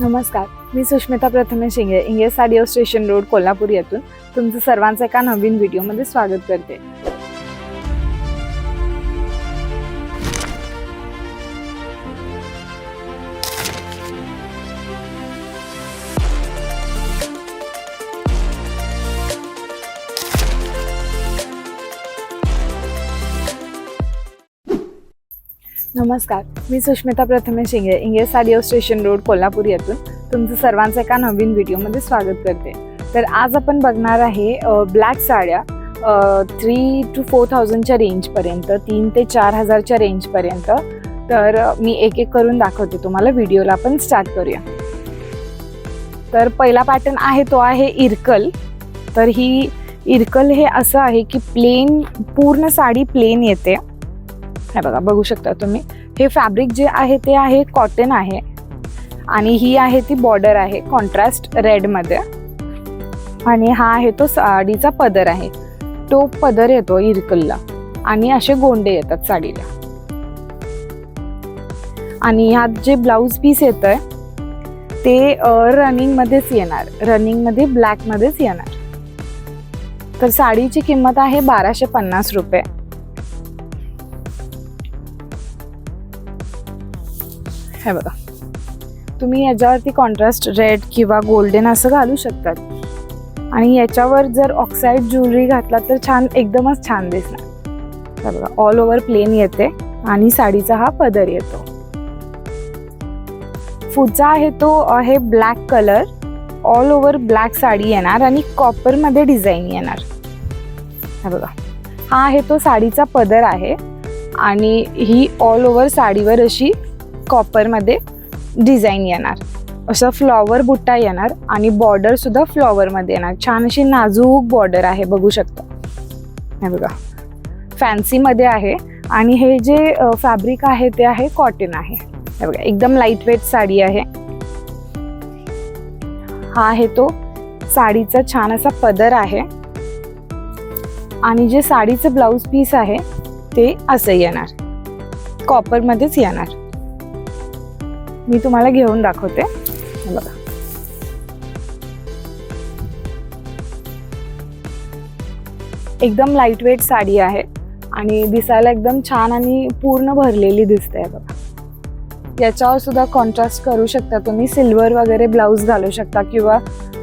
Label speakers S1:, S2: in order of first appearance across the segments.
S1: नमस्कार मी सुष्मिता प्रथमे शिंगे इंगे साडिओ स्टेशन रोड कोल्हापूर येथून. तुमचं सर्वांचं एका नवीन व्हिडिओमध्ये स्वागत करते. नमस्कार मी सुष्मिता प्रथमेश शिंगे इंगे साडिओ स्टेशन रोड कोल्हापूर येथून तुमचं सर्वांचं एका नवीन व्हिडिओमध्ये स्वागत करते. तर आज आपण बघणार आहे ब्लॅक साड्या थ्री टू फोर थाउजंडच्या रेंजपर्यंत तीन ते चार हजारच्या रेंजपर्यंत तर मी एक एक करून दाखवते तुम्हाला व्हिडिओला आपण स्टार्ट करूया. तर पहिला पॅटर्न आहे तो आहे इरकल. तर ही इरकल हे असं आहे की प्लेन पूर्ण साडी प्लेन येते. हे बघा बघू शकता तुम्ही. हे फॅब्रिक जे आहे ते आहे कॉटन आहे. आणि ही आहे ती बॉर्डर आहे कॉन्ट्रास्ट रेडमध्ये आणि हा आहे तो साडीचा पदर आहे. तो पदर येतो इरकलला. आणि असे गोंडे येतात साडीला. आणि ह्यात जे ब्लाऊज पीस येत आहे ते रनिंगमध्येच येणार. रनिंगमध्ये ब्लॅकमध्येच येणार. तर साडीची किंमत आहे बाराशे पन्नास रुपये. हे बघा. तुम्ही याच्यावरती कॉन्ट्रास्ट रेड किंवा गोल्डन असं घालू शकतात. आणि याच्यावर जर ऑक्साईड ज्वेलरी घातला तर छान एकदमच छान दिसणार. हे बघा ऑल ओव्हर प्लेन येते आणि साडीचा हा पदर येतो. पुढचा आहे तो आहे black colour all over black sari येणार आणि कॉपरमध्ये डिझाईन येणार. हे बघा. हा आहे तो साडीचा पदर आहे. आणि ही ऑल ओव्हर साडीवर अशी कॉपरमध्ये डिझाईन येणार. असं फ्लॉवर बुट्टा येणार आणि बॉर्डर सुद्धा फ्लॉवरमध्ये येणार. छान अशी नाजूक बॉर्डर आहे बघू शकता. हे बघा. फॅन्सीमध्ये आहे आणि हे जे फॅब्रिक आहे ते आहे कॉटन आहे. हे बघा एकदम लाइट वेट साडी आहे. हा आहे तो साडीचा छान असा पदर आहे. आणि जे साडीचं ब्लाऊज पीस आहे ते असं येणार. कॉपरमध्येच येणार. मी तुम्हाला घेऊन दाखवते. बघा. एकदम लाइट वेट साडी आहे आणि दिसायला एकदम छान आणि पूर्ण भरलेली दिसते आहे बघा. याच्यावर सुद्धा कॉन्ट्रास्ट करू शकता तुम्ही. सिल्वर वगैरे ब्लाऊज घालू शकता किंवा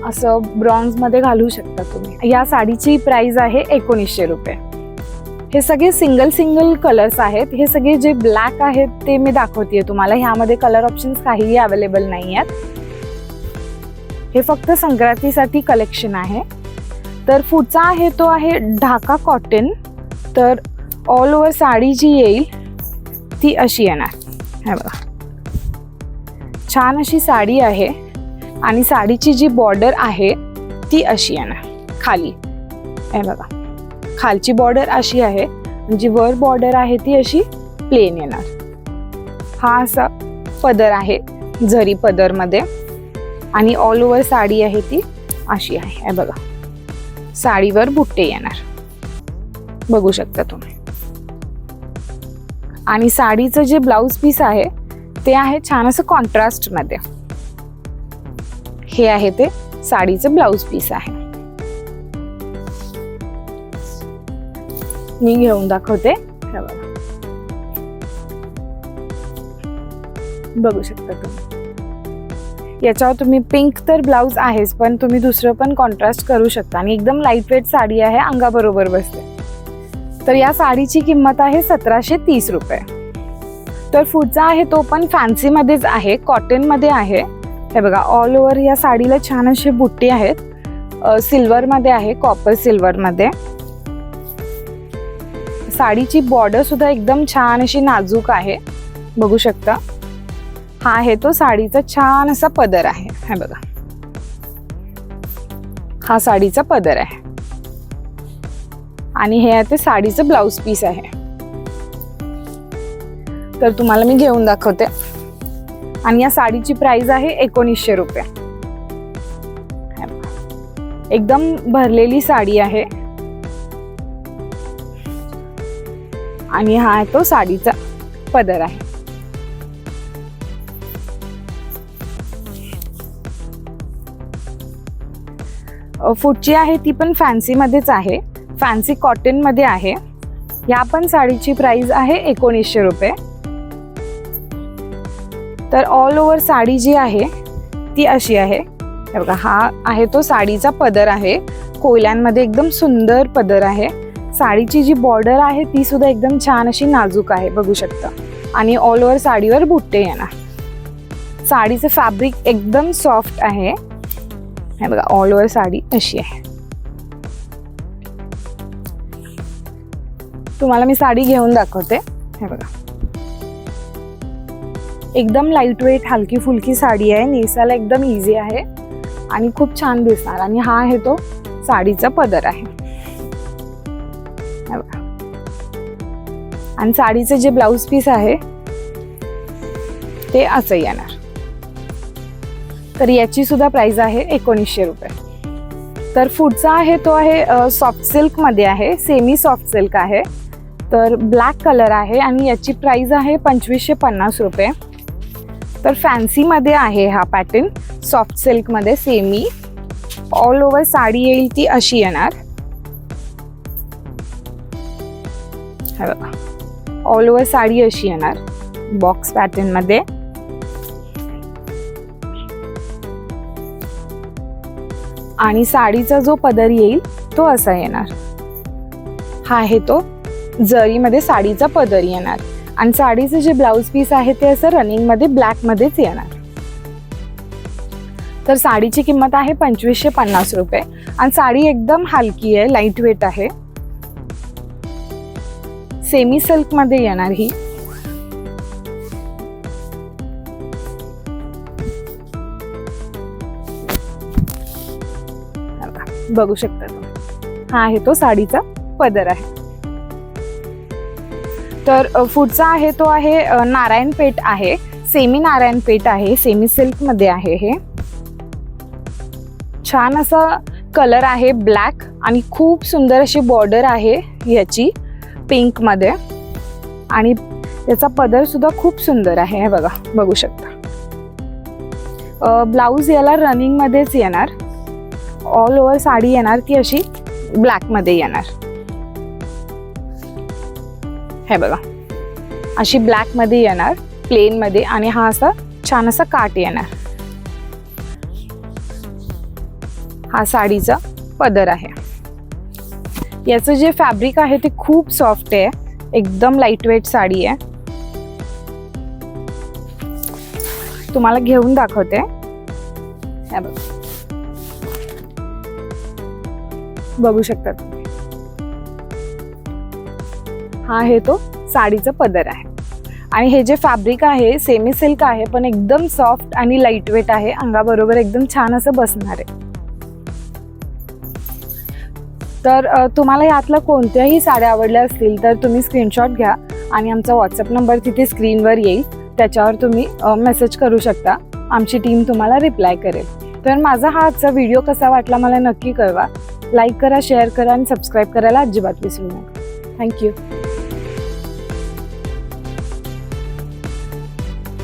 S1: असं ब्रॉन्झमध्ये घालू शकता तुम्ही. या साडीची प्राईज आहे एकोणीसशे रुपये. हे सगळे सिंगल सिंगल कलर्स आहेत. हे सगळे जे ब्लॅक आहेत ते मी दाखवते तुम्हाला. ह्यामध्ये कलर ऑप्शन्स काहीही अवेलेबल नाही आहेत हे फक्त संक्रांतीसाठी कलेक्शन आहे. तर पुढचा आहे तो आहे ढाका कॉटन तर ऑल ओव्हर साडी जी येईल ती अशी येणार. हे बघा. छान अशी साडी आहे आणि साडीची जी बॉर्डर आहे ती अशी येणार. खाली. हे बघा. खालची बॉर्डर अशी आहे. जी वर बॉर्डर आहे ती अशी प्लेन येणार. हा असा पदर आहे झरी पदरमध्ये. आणि ऑल ओव्हर साडी आहे ती अशी आहे. बघा. साडीवर बुट्टे येणार. बघू शकता तुम्ही. आणि साडीचं जे ब्लाऊज पीस आहे ते आहे छान असं कॉन्ट्रास्टमध्ये हे आहे ते साडीचं ब्लाऊज पीस आहे. मी घेऊन दाखवते बघू शकता तुम्ही. याच्यावर तुम्ही पिंक तर ब्लाऊज आहेच पण तुम्ही दुसरं पण कॉन्ट्रास्ट करू शकता. आणि एकदम लाइट वेट साडी आहे अंगाबरोबर बसते. तर या साडीची किंमत आहे सतराशे तीस रुपये. तर पुढचा आहे तो पण फॅन्सीमध्येच आहे कॉटनमध्ये आहे. हे बघा ऑल ओव्हर या साडीला छान असे बुट्टी आहेत. सिल्वरमध्ये आहे कॉपर सिल्वरमध्ये साडीची बॉर्डर सुद्धा एकदम छान अशी नाजूक आहे. बघू शकता. हा आहे तो साडीचा छान असा पदर आहे. हे बघा. हा साडीचा पदर आहे. आणि हे आहे ते साडीचं ब्लाऊज पीस आहे. तर तुम्हाला मी घेऊन दाखवते. आणि या साडीची प्राइस आहे एकोणीसशे रुपये. एकदम भरलेली साडी आहे. आणि हा तो साडीचा पदर आहे. फुटची आहे ती पण फॅन्सीमध्येच आहे. फॅन्सी कॉटनमध्ये आहे. या पण साडीची प्राइस आहे एकोणीसशे रुपये. तर ऑल ओव्हर साडी जी आहे ती अशी आहे. बघा हा आहे तो साडीचा पदर आहे. कोयल्यांमध्ये एकदम सुंदर पदर आहे. साडीची जी बॉर्डर आहे ती सुद्धा एकदम छान अशी नाजूक आहे बघू शकता. आणि ऑल ओव्हर साडीवर बुट्टे येणार. साडीचं फॅब्रिक एकदम सॉफ्ट आहे. हे बघा ऑल ओव्हर साडी अशी आहे. तुम्हाला मी साडी घेऊन दाखवते. हे बघा. एकदम लाइट वेट हलकी फुलकी साडी आहे. नेसायला एकदम इझी आहे. आणि खूप छान दिसणार. आणि हा आहे तो साडीचा पदर आहे. आणि साडीचे जे ब्लाऊज पीस आहे ते असं येणार. तर याची सुद्धा प्राइस आहे एकोणीसशे रुपये. तर पुढचा आहे तो आहे सॉफ्ट सिल्कमध्ये आहे सेमी सॉफ्ट सिल्क आहे. तर ब्लॅक कलर आहे आणि याची प्राइस आहे पंचवीसशे पन्नास रुपये. तर फॅन्सीमध्ये आहे हा पॅटर्न सॉफ्ट सिल्कमध्ये सेमी ऑल ओव्हर साडी येईल ती अशी येणार. हे बघा. ऑल ओव्हर साडी अशी येणार. बॉक्स पॅटर्नमध्ये आणि साडीचा जो पदर येईल तो असा येणार. हा आहे तो जरीमध्ये साडीचा पदर येणार. आणि साडीचं जे ब्लाऊज पीस आहे ते असं रनिंगमध्ये ब्लॅकमध्येच येणार. तर साडीची किंमत आहे पंचवीसशे पन्नास रुपये. आणि साडी एकदम हलकी आहे लाइट वेट आहे. सेमी सिल्कमध्ये येणार ही. बघू शकता हा आहे तो साडीचा पदर आहे. तर पुढचा आहे तो आहे नारायण पेठ आहे. सेमी नारायण पेठ आहे सेमी सिल्कमध्ये आहे हे. छान असा कलर आहे ब्लॅक आणि खूप सुंदर अशी बॉर्डर आहे याची. पिंकमध्ये. आणि याचा पदर सुद्धा खूप सुंदर आहे हे बघा बघू शकता. ब्लाऊज याला रनिंगमध्येच येणार. ऑल ओव्हर साडी येणार ती अशी ब्लॅकमध्ये येणार. हे बघा. अशी ब्लॅकमध्ये येणार प्लेनमध्ये आणि हा असा छान असा काट येणार. हा साडीचा पदर आहे. याचं जे फॅब्रिक आहे ते खूप सॉफ्ट आहे. एकदम लाइट वेट साडी आहे. तुम्हाला घेऊन दाखवते. बघू. शकता तुम्ही. हा आहे तो साडीचा पदर आहे. आणि हे जे फॅब्रिक आहे सेमी सिल्क आहे पण एकदम सॉफ्ट आणि लाइट वेट आहे. अंगाबरोबर एकदम छान असं बसणार आहे. तर तुम्हाला यातल्या कोणत्याही साड्या आवडल्या असतील तर तुम्ही स्क्रीनशॉट घ्या आणि आमचा व्हॉट्सअप नंबर तिथे स्क्रीनवर येईल. त्याच्यावर तुम्ही मेसेज करू शकता. आमची टीम तुम्हाला रिप्लाय करेल. तर माझा हा आजचा व्हिडिओ कसा वाटला मला नक्की कळवा. लाईक करा शेअर करा आणि सबस्क्राईब करायला अजिबात विसरू नका. थँक्यू